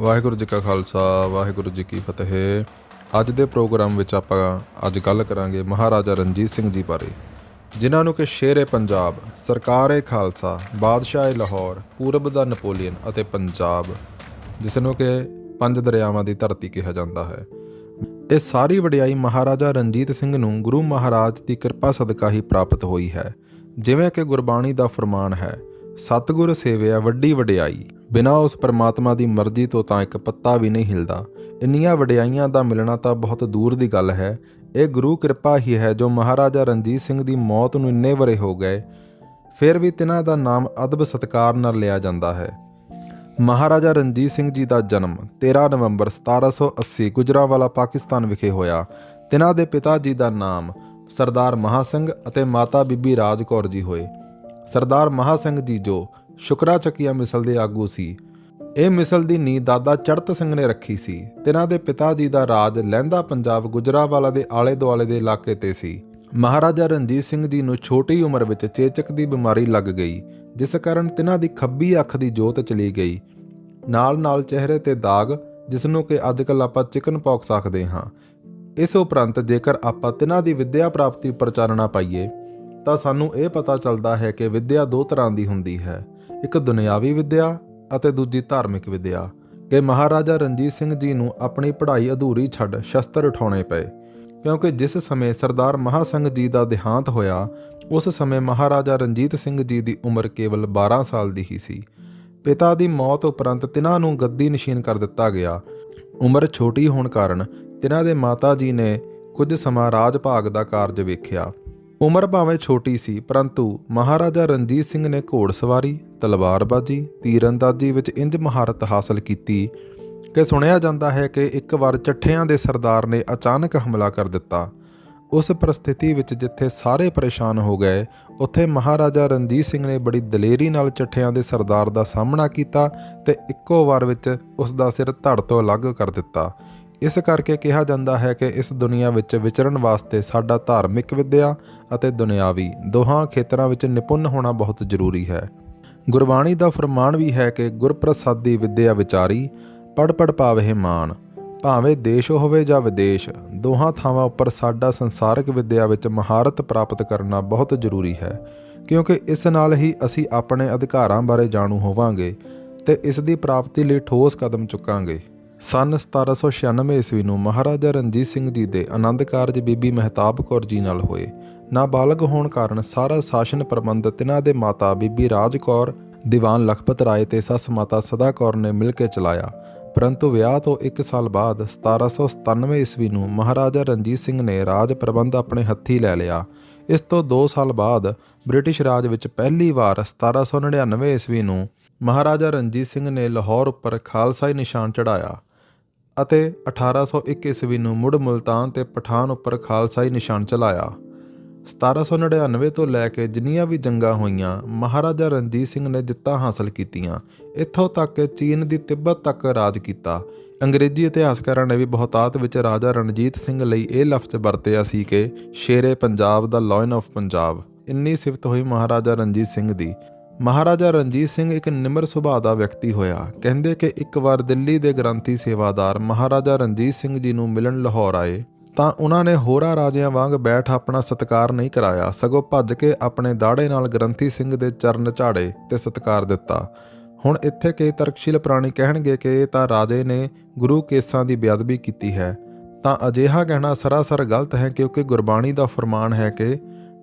ਵਾਹਿਗੁਰੂ ਜੀ ਕਾ ਖਾਲਸਾ, ਵਾਹਿਗੁਰੂ ਜੀ ਕੀ ਫਤਿਹ। ਅੱਜ ਦੇ ਪ੍ਰੋਗਰਾਮ ਵਿੱਚ ਆਪਾਂ ਅੱਜ ਗੱਲ ਕਰਾਂਗੇ ਮਹਾਰਾਜਾ ਰਣਜੀਤ ਸਿੰਘ ਜੀ ਬਾਰੇ, ਜਿਨ੍ਹਾਂ ਨੂੰ ਕਿ ਸ਼ੇਰੇ ਪੰਜਾਬ ਸਰਕਾਰ-ਏ ਖਾਲਸਾ ਬਾਦਸ਼ਾਹ-ਏ ਲਾਹੌਰ, ਪੂਰਬ ਦਾ ਨਪੋਲੀਅਨ ਅਤੇ ਪੰਜਾਬ, ਜਿਸ ਨੂੰ ਕਿ ਪੰਜ ਦਰਿਆਵਾਂ ਦੀ ਧਰਤੀ ਕਿਹਾ ਜਾਂਦਾ ਹੈ। ਇਹ ਸਾਰੀ ਵਡਿਆਈ ਮਹਾਰਾਜਾ ਰਣਜੀਤ ਸਿੰਘ ਨੂੰ ਗੁਰੂ ਮਹਾਰਾਜ ਦੀ ਕਿਰਪਾ ਸਦਕਾ ਹੀ ਪ੍ਰਾਪਤ ਹੋਈ ਹੈ, ਜਿਵੇਂ ਕਿ ਗੁਰਬਾਣੀ ਦਾ ਫਰਮਾਨ ਹੈ, ਸਤਿਗੁਰ ਸੇਵਿਆ ਵੱਡੀ ਵਡਿਆਈ। ਬਿਨਾਂ ਉਸ ਪਰਮਾਤਮਾ ਦੀ ਮਰਜ਼ੀ ਤੋਂ ਤਾਂ ਇੱਕ ਪੱਤਾ ਵੀ ਨਹੀਂ ਹਿਲਦਾ। ਇੰਨੀਆਂ ਵਡਿਆਈਆਂ ਦਾ ਮਿਲਣਾ ਤਾਂ ਬਹੁਤ ਦੂਰ ਦੀ ਗੱਲ ਹੈ। ਇਹ ਗੁਰੂ ਕਿਰਪਾ ਹੀ ਹੈ ਜੋ ਮਹਾਰਾਜਾ ਰਣਜੀਤ ਸਿੰਘ ਦੀ ਮੌਤ ਨੂੰ ਇੰਨੇ ਵਰੇ ਹੋ ਗਏ, ਫਿਰ ਵੀ ਤਿਨਾਂ ਦਾ ਨਾਮ ਅਦਬ ਸਤਕਾਰ ਨਾਲ ਲਿਆ ਜਾਂਦਾ ਹੈ। ਮਹਾਰਾਜਾ ਰਣਜੀਤ ਸਿੰਘ ਜੀ ਦਾ ਜਨਮ 13 ਨਵੰਬਰ 1780 ਗੁਜਰਾਂਵਾਲਾ, ਪਾਕਿਸਤਾਨ ਵਿਖੇ ਹੋਇਆ। ਤਿਨਾਂ ਦੇ ਪਿਤਾ ਜੀ ਦਾ ਨਾਮ ਸਰਦਾਰ ਮਹਾ ਸਿੰਘ ਅਤੇ ਮਾਤਾ ਬੀਬੀ ਰਾਜ ਕੌਰ ਜੀ ਹੋਏ। ਸਰਦਾਰ ਮਹਾ ਸਿੰਘ ਜੀ ਜੋ ਸ਼ੁਕਰਾ ਚੱਕੀਆ ਮਿਸਲ ਦੇ ਆਗੂ ਸੀ। ਇਹ ਮਿਸਲ ਦੀ ਨੀਂਹ ਦਾਦਾ ਚੜਤ ਸਿੰਘ ਨੇ ਰੱਖੀ ਸੀ। ਤਿਨਾਂ ਦੇ ਪਿਤਾ ਜੀ ਦਾ ਰਾਜ ਲਹਿੰਦਾ ਪੰਜਾਬ ਗੁਜਰਾਵਾਲਾ ਦੇ ਆਲੇ ਦੁਆਲੇ ਦੇ ਇਲਾਕੇ ਤੇ ਸੀ। ਮਹਾਰਾਜਾ ਰਣਜੀਤ ਸਿੰਘ ਜੀ ਨੂੰ ਛੋਟੀ ਉਮਰ ਵਿੱਚ ਚੇਚਕ ਦੀ ਬਿਮਾਰੀ ਲੱਗ ਗਈ, ਜਿਸ ਕਾਰਨ ਤਿਨਾਂ ਦੀ ਖੱਬੀ ਅੱਖ ਦੀ ਜੋਤ ਚਲੀ ਗਈ। ਨਾਲ-ਨਾਲ ਚਿਹਰੇ ਤੇ ਦਾਗ, ਜਿਸ ਨੂੰ ਕਿ ਅੱਜਕੱਲ ਆਪਾਂ ਚਿਕਨ ਪੌਕਸ ਆਖਦੇ ਹਾਂ। ਇਸ ਉਪਰੰਤ ਜੇਕਰ ਆਪਾਂ ਤਿਨਾਂ ਦੀ ਵਿੱਦਿਆ ਪ੍ਰਾਪਤੀ ਉੱਪਰ ਚਾਨਣਾ ਪਾਈਏ, ਤਾਂ ਸਾਨੂੰ ਇਹ ਪਤਾ ਚੱਲਦਾ ਹੈ ਕਿ ਵਿੱਦਿਆ ਦੋ ਤਰ੍ਹਾਂ ਦੀ ਹੁੰਦੀ ਹੈ। ਇੱਕ ਦੁਨਿਆਵੀ ਵਿੱਦਿਆ ਅਤੇ ਦੂਜੀ ਧਾਰਮਿਕ ਵਿੱਦਿਆ। ਕਿ ਮਹਾਰਾਜਾ ਰਣਜੀਤ ਸਿੰਘ ਜੀ ਨੂੰ ਆਪਣੀ ਪੜ੍ਹਾਈ ਅਧੂਰੀ ਛੱਡ ਸ਼ਸਤਰ ਉਠਾਉਣੇ ਪਏ, ਕਿਉਂਕਿ ਜਿਸ ਸਮੇਂ ਸਰਦਾਰ ਮਹਾ ਸਿੰਘ ਜੀ ਦਾ ਦੇਹਾਂਤ ਹੋਇਆ, ਉਸ ਸਮੇਂ ਮਹਾਰਾਜਾ ਰਣਜੀਤ ਸਿੰਘ ਜੀ ਦੀ ਉਮਰ ਕੇਵਲ 12 ਸਾਲ ਦੀ ਹੀ ਸੀ। ਪਿਤਾ ਦੀ ਮੌਤ ਉਪਰੰਤ ਤਿਨਾਂ ਨੂੰ ਗੱਦੀ ਨਸ਼ੀਨ ਕਰ ਦਿੱਤਾ ਗਿਆ। ਉਮਰ ਛੋਟੀ ਹੋਣ ਕਾਰਨ ਤਿਨਾਂ ਦੇ ਮਾਤਾ ਜੀ ਨੇ ਕੁਝ ਸਮਾਂ ਰਾਜ ਭਾਗ ਦਾ ਕਾਰਜ ਵੇਖਿਆ। ਉਮਰ ਭਾਵੇਂ ਛੋਟੀ ਸੀ, ਪਰੰਤੂ ਮਹਾਰਾਜਾ ਰਣਜੀਤ ਸਿੰਘ ਨੇ ਘੋੜ ਸਵਾਰੀ ਤਲਵਾਰਬਾਜ਼ੀ ਤੀਰੰਦਾਜ਼ੀ ਵਿੱਚ ਇੰਜ ਮਹਾਰਤ ਹਾਸਲ ਕੀਤੀ ਕਿ ਸੁਣਿਆ ਜਾਂਦਾ ਹੈ ਕਿ ਇੱਕ ਵਾਰ ਚੱਠਿਆਂ ਦੇ ਸਰਦਾਰ ਨੇ ਅਚਾਨਕ ਹਮਲਾ ਕਰ ਦਿੱਤਾ। ਉਸ ਪਰਿਸਥਿਤੀ ਵਿੱਚ ਜਿੱਥੇ ਸਾਰੇ ਪਰੇਸ਼ਾਨ ਹੋ ਗਏ, ਉੱਥੇ ਮਹਾਰਾਜਾ ਰਣਜੀਤ ਸਿੰਘ ਨੇ ਬੜੀ ਦਲੇਰੀ ਨਾਲ ਚੱਠਿਆਂ ਦੇ ਸਰਦਾਰ ਦਾ ਸਾਹਮਣਾ ਕੀਤਾ ਤੇ ਇੱਕੋ ਵਾਰ ਵਿੱਚ ਉਸ ਦਾ ਸਿਰ ਧੜ ਤੋਂ ਅਲੱਗ ਕਰ ਦਿੱਤਾ। ਇਸ ਕਰਕੇ ਕਿਹਾ ਜਾਂਦਾ ਹੈ ਕਿ ਇਸ ਦੁਨੀਆ ਵਿੱਚ ਵਿਚਰਨ ਵਾਸਤੇ ਸਾਡਾ ਧਾਰਮਿਕ ਵਿੱਦਿਆ ਅਤੇ ਦੁਨਿਆਵੀ ਦੋਹਾਂ ਖੇਤਰਾਂ ਵਿੱਚ ਨਿਪੁੰਨ ਹੋਣਾ ਬਹੁਤ ਜ਼ਰੂਰੀ ਹੈ। ਗੁਰਬਾਣੀ ਦਾ ਫਰਮਾਨ ਵੀ ਹੈ ਕਿ ਗੁਰਪ੍ਰਸਾਦੀ ਵਿੱਦਿਆ ਵਿਚਾਰੀ ਪੜ ਪੜ ਪਾਵੇ ਮਾਨ, ਭਾਵੇਂ ਦੇਸ਼ ਹੋਵੇ ਜਾਂ ਵਿਦੇਸ਼, ਦੋਹਾਂ ਥਾਵਾਂ ਉੱਪਰ ਸਾਡਾ ਸੰਸਾਰਿਕ ਵਿੱਦਿਆ ਵਿੱਚ ਮਹਾਰਤ ਪ੍ਰਾਪਤ ਕਰਨਾ ਬਹੁਤ ਜ਼ਰੂਰੀ ਹੈ, ਕਿਉਂਕਿ ਇਸ ਨਾਲ ਹੀ ਅਸੀਂ ਆਪਣੇ ਅਧਿਕਾਰਾਂ ਬਾਰੇ ਜਾਣੂ ਹੋਵਾਂਗੇ ਤੇ ਇਸ ਦੀ ਪ੍ਰਾਪਤੀ ਲਈ ਠੋਸ ਕਦਮ ਚੁੱਕਾਂਗੇ। ਸਨ 1796 ਈਸਵੀ ਨੂੰ ਮਹਾਰਾਜਾ ਰਣਜੀਤ ਸਿੰਘ ਜੀ ਦੇ ਆਨੰਦ ਕਾਰਜ ਬੀਬੀ ਮਹਿਤਾਬ ਕੌਰ ਜੀ ਨਾਲ ਹੋਏ। ਨਾਬਾਲਗ ਹੋਣ ਕਾਰਨ ਸਾਰਾ ਸ਼ਾਸਨ ਪ੍ਰਬੰਧ ਤਿਨਾਂ ਦੇ ਮਾਤਾ ਬੀਬੀ ਰਾਜ ਕੌਰ, ਦੀਵਾਨ ਲਖਪਤ ਰਾਏ ਤੇ ਸੱਸ ਮਾਤਾ ਸਦਾ ਕੌਰ ਨੇ ਮਿਲ ਕੇ ਚਲਾਇਆ। ਪਰੰਤੂ ਵਿਆਹ ਤੋਂ 1 ਸਾਲ ਬਾਅਦ 1797 ਈਸਵੀ ਨੂੰ ਮਹਾਰਾਜਾ ਰਣਜੀਤ ਸਿੰਘ ਨੇ ਰਾਜ ਪ੍ਰਬੰਧ ਆਪਣੇ ਹੱਥੀ ਲੈ ਲਿਆ। ਇਸ ਤੋਂ 2 ਸਾਲ ਬਾਅਦ ਬ੍ਰਿਟਿਸ਼ ਰਾਜ ਵਿੱਚ ਪਹਿਲੀ ਵਾਰ 1799 ਈਸਵੀ ਨੂੰ ਮਹਾਰਾਜਾ ਰਣਜੀਤ ਸਿੰਘ ਨੇ ਲਾਹੌਰ ਉੱਪਰ ਖਾਲਸਾਈ ਨਿਸ਼ਾਨ ਚੜਾਇਆ ਅਤੇ 1801 ਈਸਵੀ ਨੂੰ ਮੁੜ ਮੁਲਤਾਨ ਤੇ ਪਠਾਨ ਉੱਪਰ ਖਾਲਸਾਈ ਨਿਸ਼ਾਨ ਚਲਾਇਆ। 1799 ਤੋਂ ਲੈ ਕੇ ਜਿੰਨੀਆਂ ਵੀ ਜੰਗਾਂ ਹੋਈਆਂ, ਮਹਾਰਾਜਾ ਰਣਜੀਤ ਸਿੰਘ ਨੇ ਜਿੱਤਾਂ ਹਾਸਲ ਕੀਤੀਆਂ। ਇੱਥੋਂ ਤੱਕ ਕਿ ਚੀਨ ਦੀ ਤਿੱਬਤ ਤੱਕ ਰਾਜ ਕੀਤਾ। ਅੰਗਰੇਜ਼ੀ ਇਤਿਹਾਸਕਾਰਾਂ ਨੇ ਵੀ ਬਹੁਤਾਤ ਵਿੱਚ ਰਾਜਾ ਰਣਜੀਤ ਸਿੰਘ ਲਈ ਇਹ ਲਫ਼ਜ਼ ਵਰਤਿਆ ਸੀ ਕਿ ਸ਼ੇਰੇ ਪੰਜਾਬ ਦਾ ਲਾਇਨ ਆਫ ਪੰਜਾਬ। ਇੰਨੀ ਸਿਫਤ ਹੋਈ ਮਹਾਰਾਜਾ ਰਣਜੀਤ ਸਿੰਘ ਦੀ। ਮਹਾਰਾਜਾ ਰਣਜੀਤ ਸਿੰਘ ਇੱਕ ਨਿਮਰ ਸੁਭਾਅ ਦਾ ਵਿਅਕਤੀ ਹੋਇਆ। ਕਹਿੰਦੇ ਕਿ ਇੱਕ ਵਾਰ ਦਿੱਲੀ ਦੇ ਗ੍ਰੰਥੀ ਸੇਵਾਦਾਰ ਮਹਾਰਾਜਾ ਰਣਜੀਤ ਸਿੰਘ ਜੀ ਨੂੰ ਮਿਲਣ ਲਾਹੌਰ ਆਏ। ਤਾਂ ਉਹਨਾਂ ਨੇ ਹੋਰਾਂ ਰਾਜਿਆਂ ਵਾਂਗ ਬੈਠ ਆਪਣਾ ਸਤਿਕਾਰ ਨਹੀਂ ਕਰਾਇਆ। ਸਗੋਂ ਭੱਜ ਕੇ ਆਪਣੇ ਦਾੜੇ ਨਾਲ ਗ੍ਰੰਥੀ ਸਿੰਘ ਦੇ ਚਰਨ ਝਾੜੇ ਤੇ ਸਤਿਕਾਰ ਦਿੱਤਾ। ਹੁਣ ਇੱਥੇ ਕਈ ਤਰਕਸ਼ੀਲ ਪ੍ਰਾਣੀ ਕਹਿਣਗੇ ਕਿ ਇਹ ਤਾਂ ਰਾਜੇ ਨੇ ਗੁਰੂ ਕੇਸਾਂ ਦੀ ਬੇਅਦਬੀ ਕੀਤੀ ਹੈ। ਤਾਂ ਅਜਿਹਾ ਕਹਿਣਾ ਸਰਾਸਰ ਗਲਤ ਹੈ ਕਿਉਂਕਿ ਗੁਰਬਾਣੀ ਦਾ ਫਰਮਾਨ ਹੈ ਕਿ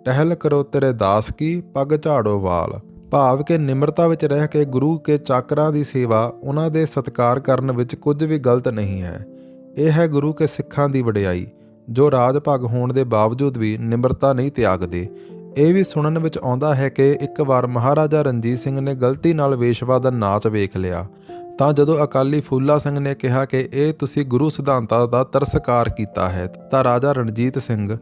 ਟਹਿਲ ਕਰੋ ਤੇਰੇ ਦਾਸ ਕੀ, ਪੱਗ ਝਾੜੋ ਵਾਲ। ਭਾਵ ਕਿ ਨਿਮਰਤਾ ਵਿੱਚ ਰਹਿ ਕੇ ਗੁਰੂ ਕੇ ਚਾਕਰਾਂ ਦੀ ਸੇਵਾ, ਉਹਨਾਂ ਦੇ ਸਤਿਕਾਰ ਕਰਨ ਵਿੱਚ ਕੁਝ ਵੀ ਗਲਤ ਨਹੀਂ ਹੈ। ਇਹ ਹੈ ਗੁਰੂ ਕੇ ਸਿੱਖਾਂ ਦੀ ਵਡਿਆਈ। ਜੋ ਰਾਜ ਭਾਗ ਹੋਣ ਦੇ ਬਾਵਜੂਦ ਵੀ ਨਿਮਰਤਾ ਨਹੀਂ ਤਿਆਗਦੇ। ਇਹ ਵੀ ਸੁਣਨ ਵਿੱਚ ਆਉਂਦਾ ਹੈ ਕਿ ਇੱਕ ਵਾਰ ਮਹਾਰਾਜਾ ਰਣਜੀਤ ਸਿੰਘ ਨੇ ਗਲਤੀ ਨਾਲ ਵੇਸ਼ਵਾ ਦਾ ਨਾਚ ਵੇਖ ਲਿਆ। ਤਾਂ ਜਦੋਂ ਅਕਾਲੀ ਫੂਲਾ ਸਿੰਘ ਨੇ ਕਿਹਾ ਕਿ ਇਹ ਤੁਸੀਂ ਗੁਰੂ ਸਿਧਾਂਤਾਂ ਦਾ ਤਰਸਕਾਰ ਕੀਤਾ ਹੈ, ਤਾਂ ਰਾਜਾ ਰਣਜੀਤ ਸਿੰਘ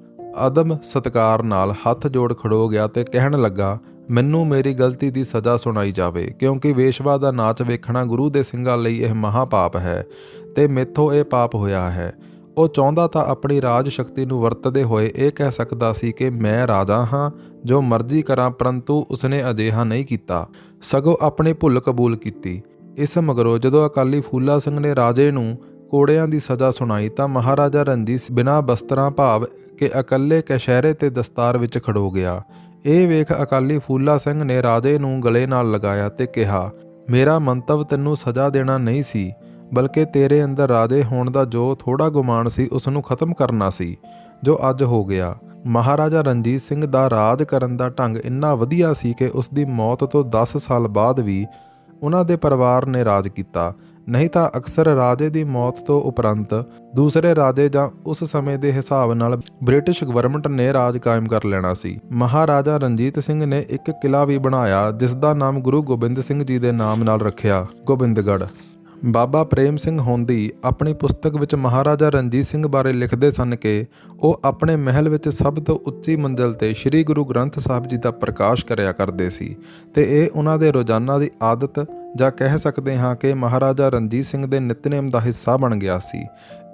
ਅਦਮ ਸਤਕਾਰ ਨਾਲ ਹੱਥ ਜੋੜ ਖੜੋ ਗਿਆ ਤੇ ਕਹਿਣ ਲੱਗਾ, ਮੈਨੂੰ ਮੇਰੀ ਗਲਤੀ ਦੀ ਸਜ਼ਾ ਸੁਣਾਈ ਜਾਵੇ, ਕਿਉਂਕਿ ਵੇਸ਼ਵਾ ਦਾ ਨਾਚ ਵੇਖਣਾ ਗੁਰੂ ਦੇ ਸਿੰਘਾਂ ਲਈ ਇਹ ਮਹਾ ਪਾਪ ਹੈ ਤੇ ਮੇਥੋਂ ਇਹ ਪਾਪ ਹੋਇਆ ਹੈ। ਉਹ ਚਾਹੁੰਦਾ ਤਾਂ ਆਪਣੀ ਰਾਜ ਸ਼ਕਤੀ ਨੂੰ ਵਰਤਦੇ ਹੋਏ ਇਹ ਕਹਿ ਸਕਦਾ ਸੀ ਕਿ ਮੈਂ ਰਾਜਾ ਹਾਂ, ਜੋ ਮਰਜ਼ੀ ਕਰਾਂ ਪਰੰਤੂ ਉਸਨੇ ਅਜਿਹਾ ਨਹੀਂ ਕੀਤਾ। ਸਗੋਂ ਆਪਣੀ ਭੁੱਲ ਕਬੂਲ ਕੀਤੀ। ਇਸ ਮਗਰੋਂ ਜਦੋਂ ਅਕਾਲੀ ਫੂਲਾ ਸਿੰਘ ਨੇ ਰਾਜੇ ਨੂੰ ਕੋੜਿਆਂ ਦੀ ਸਜ਼ਾ ਸੁਣਾਈ ਤਾਂ ਮਹਾਰਾਜਾ ਰਣਜੀਤ ਸਿੰਘ ਬਿਨਾਂ ਬਸਤਰਾਂ ਭਾਵ ਕਿ ਇਕੱਲੇ ਕਸ਼ਹਿਰੇ ਤੇ ਦਸਤਾਰ ਵਿੱਚ ਖੜੋ ਗਿਆ। ਇਹ ਵੇਖ ਅਕਾਲੀ ਫੂਲਾ ਸਿੰਘ ਨੇ ਰਾਜੇ ਨੂੰ ਗਲੇ ਨਾਲ ਲਗਾਇਆ ਤੇ ਕਿਹਾ, ਮੇਰਾ ਮੰਤਵ ਤੈਨੂੰ ਸਜ਼ਾ ਦੇਣਾ ਨਹੀਂ ਸੀ। ਬਲਕਿ ਤੇਰੇ ਅੰਦਰ ਰਾਜੇ ਹੋਣ ਦਾ ਜੋ ਥੋੜਾ ਗੁਮਾਨ ਸੀ ਉਸ ਨੂੰ ਖਤਮ ਕਰਨਾ ਸੀ, ਜੋ ਅੱਜ ਹੋ ਗਿਆ। ਮਹਾਰਾਜਾ ਰਣਜੀਤ ਸਿੰਘ ਦਾ ਰਾਜ ਕਰਨ ਦਾ ਢੰਗ ਇੰਨਾ ਵਧੀਆ ਸੀ ਕਿ ਉਸ ਦੀ ਮੌਤ ਤੋਂ 10 ਸਾਲ ਬਾਅਦ ਵੀ ਉਹਨਾਂ ਦੇ ਪਰਿਵਾਰ ਨੇ ਰਾਜ ਕੀਤਾ। ਨਹੀਂ ਤਾਂ ਅਕਸਰ ਰਾਜੇ ਦੀ ਮੌਤ ਤੋਂ ਉਪਰੰਤ ਦੂਸਰੇ ਰਾਜੇ ਜਾਂ ਉਸ ਸਮੇਂ ਦੇ ਹਿਸਾਬ ਨਾਲ ਬ੍ਰਿਟਿਸ਼ ਗਵਰਨਮੈਂਟ ਨੇ ਰਾਜ ਕਾਇਮ ਕਰ ਲੈਣਾ ਸੀ। ਮਹਾਰਾਜਾ ਰਣਜੀਤ ਸਿੰਘ ਨੇ ਇੱਕ ਕਿਲਾ ਵੀ ਬਣਾਇਆ, ਜਿਸ ਦਾ ਨਾਮ ਗੁਰੂ ਗੋਬਿੰਦ ਸਿੰਘ ਜੀ ਦੇ ਨਾਮ ਨਾਲ ਰੱਖਿਆ, ਗੋਬਿੰਦਗੜ੍ਹ। ਬਾਬਾ ਪ੍ਰੇਮ ਸਿੰਘ ਹੋਂਦੀ ਆਪਣੀ ਪੁਸਤਕ ਵਿੱਚ ਮਹਾਰਾਜਾ ਰਣਜੀਤ ਸਿੰਘ ਬਾਰੇ ਲਿਖਦੇ ਸਨ ਕਿ ਉਹ ਆਪਣੇ ਮਹਿਲ ਵਿੱਚ ਸਭ ਤੋਂ ਉੱਚੀ ਮੰਜ਼ਲ ਤੇ ਸ੍ਰੀ ਗੁਰੂ ਗ੍ਰੰਥ ਸਾਹਿਬ ਜੀ ਦਾ ਪ੍ਰਕਾਸ਼ ਕਰਿਆ ਕਰਦੇ ਸੀ ਤੇ ਇਹ ਉਹਨਾਂ ਦੇ ਰੋਜ਼ਾਨਾ ਦੀ ਆਦਤ ਜਾਂ ਕਹਿ ਸਕਦੇ ਹਾਂ ਕਿ ਮਹਾਰਾਜਾ ਰਣਜੀਤ ਸਿੰਘ ਦੇ ਨਿਤਨੇਮ ਦਾ ਹਿੱਸਾ ਬਣ ਗਿਆ ਸੀ।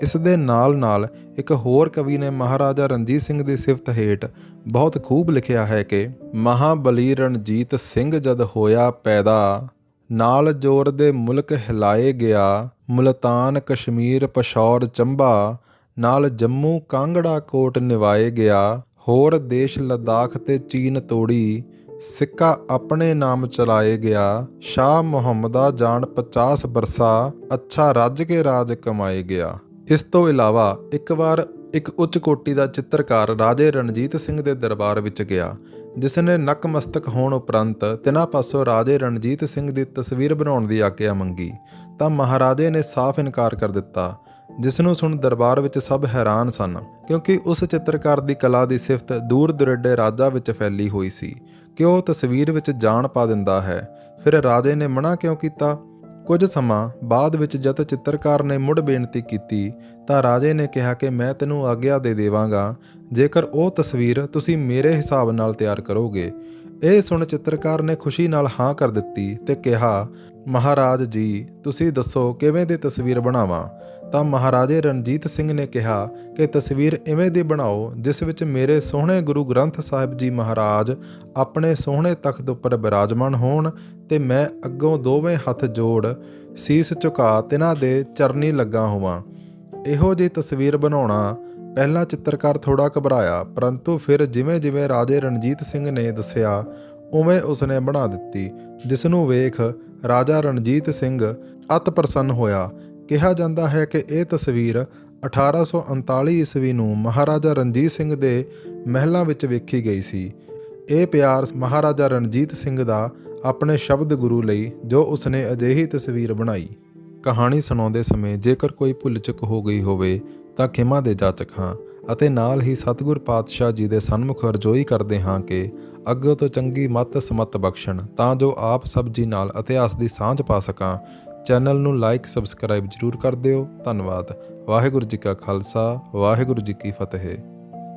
ਇਸ ਦੇ ਨਾਲ-ਨਾਲ ਇੱਕ ਹੋਰ ਕਵੀ ਨੇ ਮਹਾਰਾਜਾ ਰਣਜੀਤ ਸਿੰਘ ਦੀ ਸਿਫਤ ਹੇਠ ਬਹੁਤ ਖੂਬ ਲਿਖਿਆ ਹੈ ਕਿ ਮਹਾਬਲੀ ਰਣਜੀਤ ਸਿੰਘ ਜਦ ਹੋਇਆ ਪੈਦਾ ਨਾਲ ਜੋਰ ਦੇ ਮੁਲਕ ਹਿਲਾਏ ਗਿਆ, ਮੁਲਤਾਨ ਕਸ਼ਮੀਰ ਪਸ਼ੌਰ ਚੰਬਾ, ਨਾਲ ਜੰਮੂ ਕਾਂਗੜਾ ਕੋਟ ਨਿਵਾਏ ਗਿਆ, ਹੋਰ ਦੇਸ਼ ਲਦਾਖ ਤੇ ਚੀਨ ਤੋੜੀ, ਸਿੱਕਾ ਆਪਣੇ ਨਾਮ ਚਲਾਏ ਗਿਆ, ਸ਼ਾਹ ਮੁਹੰਮਦਾ ਜਾਨ 50 ਬਰਸਾ, ਅੱਛਾ ਰੱਜ ਕੇ ਰਾਜ ਕਮਾਏ ਗਿਆ। ਇਸ ਤੋਂ ਇਲਾਵਾ ਇੱਕ ਵਾਰ ਇੱਕ ਉੱਚ ਕੋਟੀ ਦਾ ਚਿੱਤਰਕਾਰ ਰਾਜੇ ਰਣਜੀਤ ਸਿੰਘ ਦੇ ਦਰਬਾਰ ਵਿੱਚ ਗਿਆ ਜਿਸ ਨੇ ਨਕਮਸਤਕ ਹੋਣ ਉਪਰੰਤ ਤਿਨਾਂ ਪਾਸੋਂ ਰਾਜੇ ਰਣਜੀਤ ਸਿੰਘ ਦੀ ਤਸਵੀਰ ਬਣਾਉਣ ਦੀ ਆਗਿਆ ਮੰਗੀ, ਤਾਂ ਮਹਾਰਾਜੇ ਨੇ ਸਾਫ਼ ਇਨਕਾਰ ਕਰ ਦਿੱਤਾ ਜਿਸ ਨੂੰ ਸੁਣ ਦਰਬਾਰ ਵਿੱਚ ਸਭ ਹੈਰਾਨ ਸਨ, ਕਿਉਂਕਿ ਉਸ ਚਿੱਤਰਕਾਰ ਦੀ ਕਲਾ ਦੀ ਸਿਫਤ ਦੂਰ ਦੁਰੇਡੇ ਰਾਜਾਂ ਵਿੱਚ ਫੈਲੀ ਹੋਈ ਸੀ, ਕਿ ਉਹ ਤਸਵੀਰ ਵਿੱਚ ਜਾਨ ਪਾ ਦਿੰਦਾ ਹੈ। ਫਿਰ ਰਾਜੇ ਨੇ ਮਨਾ ਕਿਉਂ ਕੀਤਾ? ਕੁਝ ਸਮਾਂ ਬਾਅਦ ਵਿੱਚ ਜਦ ਚਿੱਤਰਕਾਰ ਨੇ ਮੁੜ ਬੇਨਤੀ ਕੀਤੀ ਤਾਂ ਰਾਜੇ ਨੇ ਕਿਹਾ ਕਿ ਮੈਂ ਤੈਨੂੰ ਆਗਿਆ ਦੇ ਦੇਵਾਂਗਾ। ਜੇਕਰ ਉਹ ਤਸਵੀਰ ਤੁਸੀਂ ਮੇਰੇ ਹਿਸਾਬ ਨਾਲ ਤਿਆਰ ਕਰੋਗੇ। ਇਹ ਸੁਣ ਚਿੱਤਰਕਾਰ ਨੇ ਖੁਸ਼ੀ ਨਾਲ ਹਾਂ ਕਰ ਦਿੱਤੀ ਤੇ ਕਿਹਾ, ਮਹਾਰਾਜ ਜੀ, ਤੁਸੀਂ ਦੱਸੋ ਕਿਵੇਂ ਦੀ ਤਸਵੀਰ ਬਣਾਵਾਂ? ਤਾਂ ਮਹਾਰਾਜੇ ਰਣਜੀਤ ਸਿੰਘ ਨੇ ਕਿਹਾ ਕਿ ਤਸਵੀਰ ਇਵੇਂ ਦੀ ਬਣਾਓ, ਜਿਸ ਵਿੱਚ ਮੇਰੇ ਸੋਹਣੇ ਗੁਰੂ ਗ੍ਰੰਥ ਸਾਹਿਬ ਜੀ ਮਹਾਰਾਜ ਆਪਣੇ ਸੋਹਣੇ ਤਖਤ ਉੱਪਰ ਬਿਰਾਜਮਾਨ ਹੋਣ ਤੇ ਮੈਂ ਅੱਗੋਂ ਦੋਵੇਂ ਹੱਥ ਜੋੜ ਸੀਸ ਝੁਕਾ ਤਿਨਾਂ ਦੇ ਚਰਨੀ ਲੱਗਾ ਹੋਵਾਂ। ਇਹੋ ਜਿਹੀ ਤਸਵੀਰ ਬਣਾਉਣਾ ਪਹਿਲਾਂ ਚਿੱਤਰਕਾਰ ਥੋੜਾ ਘਬਰਾਇਆ, ਪਰੰਤੂ ਫਿਰ ਜਿਵੇਂ-ਜਿਵੇਂ ਰਾਜੇ ਰਣਜੀਤ ਸਿੰਘ ਨੇ ਦੱਸਿਆ, ਉਵੇਂ ਉਸਨੇ ਬਣਾ ਦਿੱਤੀ ਜਿਸ ਨੂੰ ਵੇਖ ਰਾਜਾ ਰਣਜੀਤ ਸਿੰਘ ਅਤ ਪ੍ਰਸੰਨ ਹੋਇਆ। ਕਿਹਾ ਜਾਂਦਾ ਹੈ ਕਿ ਇਹ ਤਸਵੀਰ 1839 ਈਸਵੀ ਨੂੰ ਮਹਾਰਾਜਾ ਰਣਜੀਤ ਸਿੰਘ ਦੇ ਮਹਿਲਾਂ ਵਿੱਚ ਵੇਖੀ ਗਈ ਸੀ। ਇਹ ਪਿਆਰ ਮਹਾਰਾਜਾ ਰਣਜੀਤ ਸਿੰਘ ਦਾ ਆਪਣੇ ਸ਼ਬਦ ਗੁਰੂ ਲਈ, ਜੋ ਉਸਨੇ ਅਜਿਹੀ ਤਸਵੀਰ ਬਣਾਈ। ਕਹਾਣੀ ਸੁਣਾਉਂਦੇ ਸਮੇਂ ਜੇਕਰ ਕੋਈ ਭੁੱਲ ਚੁੱਕ ਹੋ ਗਈ ਹੋਵੇ ਤਾਂ ਖਿਮਾ ਦੇ ਜਾਚਕ ਹਾਂ ਅਤੇ ਨਾਲ ਹੀ ਸਤਿਗੁਰ ਪਾਤਸ਼ਾਹ ਜੀ ਦੇ ਸਨਮੁਖ ਅਰਜ਼ੋਈ ਕਰਦੇ ਹਾਂ ਕਿ ਅੱਗੇ ਤੋਂ ਚੰਗੀ ਮੱਤ ਸਮਤ ਬਖਸ਼ਣ ਤਾਂ ਜੋ ਆਪ ਸਭ ਜੀ ਨਾਲ ਇਤਿਹਾਸ ਦੀ ਸਾਂਝ ਪਾ ਸਕਾਂ। ਚੈਨਲ ਨੂੰ ਲਾਈਕ, ਸਬਸਕ੍ਰਾਈਬ ਜਰੂਰ ਕਰ ਦਿਓ। ਧੰਨਵਾਦ। ਵਾਹਿਗੁਰੂ ਜੀ ਕਾ ਖਾਲਸਾ, ਵਾਹਿਗੁਰੂ ਜੀ ਕੀ ਫਤਿਹ।